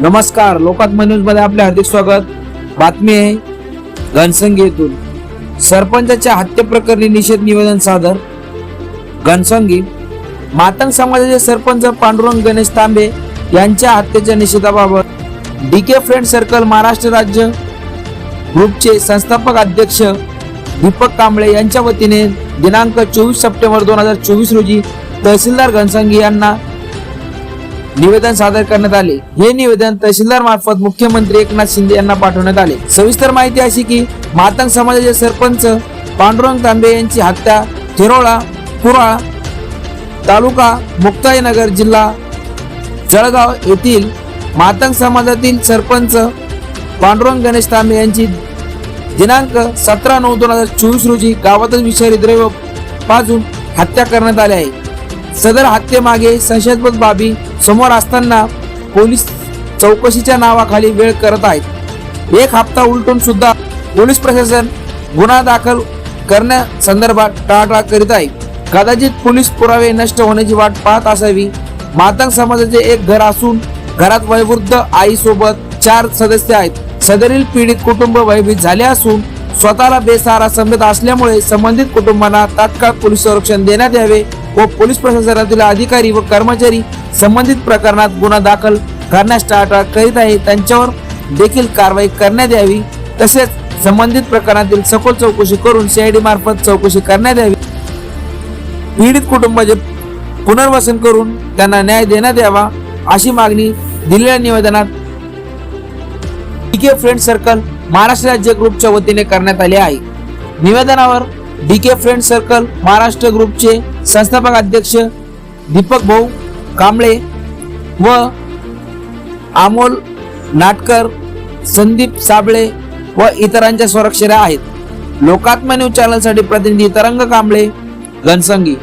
नमस्कार लोकात्मा न्यूजमध्ये आपले हार्दिक स्वागत. बातमी आहे घनसंगी येथून सरपंचाच्या हत्येप्रकरणी निषेध निवेदन सादर. घनसंगी मातंग समाजाचे सरपंच पांडुरंग गणेश तांबे यांच्या हत्येच्या निषेधाबाबत D K friend circle Maharashtra राज्य ग्रुपचे संस्थापक अध्यक्ष दीपक कांबळे यांच्या वतीने दिनांक चोवीस सप्टेंबर दोन हजार चोवीस रोजी तहसीलदार घनसंगी यांना निवेदन सादर करण्यात आले. हे निवेदन तहसीलदार मार्फत मुख्यमंत्री एकनाथ शिंदे यांना पाठवण्यात आले. सविस्तर माहिती अशी की मातंग समाजाचे सरपंच पांडुरंग तांबे यांची हत्या थिरोळा कुराळ तालुका मुक्ताईनगर जिल्हा जळगाव येथील मातंग समाजातील सरपंच पांडुरंग गणेश तांबे यांची दिनांक सतरा नऊ दोन हजार चोवीस रोजी गावातच विषारी द्रव्य पाजून हत्या करण्यात आली आहे. सदर हत्येमागे संशयास्पद बाबी समोर असताना पोलीस चौकशीच्या नावाखाली वेळ करत आहेत. एक हप्ता उलटून सुद्धा पोलीस प्रशासन गुन्हा दाखल करण्यासंदर्भात टाळाटाळ करीत आहे. कदाचित पोलीस पुरावे नष्ट होण्याची वाट पाहत असावी. मातंग समाजाचे एक घर असून घरात वयोवृद्ध आई सोबत चार सदस्य आहेत. सदरील पीडित कुटुंब भयभीत झाले असून स्वतःला बेसहारा समजत असल्यामुळे संबंधित कुटुंबांना तात्काळ पोलीस संरक्षण देण्यात यावे. व पोलीस प्रशासनातील अधिकारी व कर्मचारी संबंधित प्रकरणात गुन्हा दाखल करण्यास टाळाटाळ करीत आहे. त्यांच्यावर देखील कारवाई करण्यात यावी. तसेच संबंधित प्रकरणातील सखोल चौकशी करून सीआयडी मार्फत चौकशी करण्यात यावी. पीडित कुटुंबाचे पुनर्वसन करून त्यांना न्याय देण्यात यावा अशी मागणी दिलेल्या निवेदनात डीके फ्रेंड सर्कल महाराष्ट्र राज्य ग्रुपच्या वतीने करण्यात आले आहे. निवेदनावर डीके फ्रेंड सर्कल महाराष्ट्र ग्रुपचे संस्थापक अध्यक्ष दीपक भाऊ कांबळे व अमोल नाटकर संदीप साबळे व इतरांच्या स्वराक्षऱ्या आहेत. लोकात्मा न्यूज चॅनलसाठी प्रतिनिधी तरंग कांबळे घनसंगी.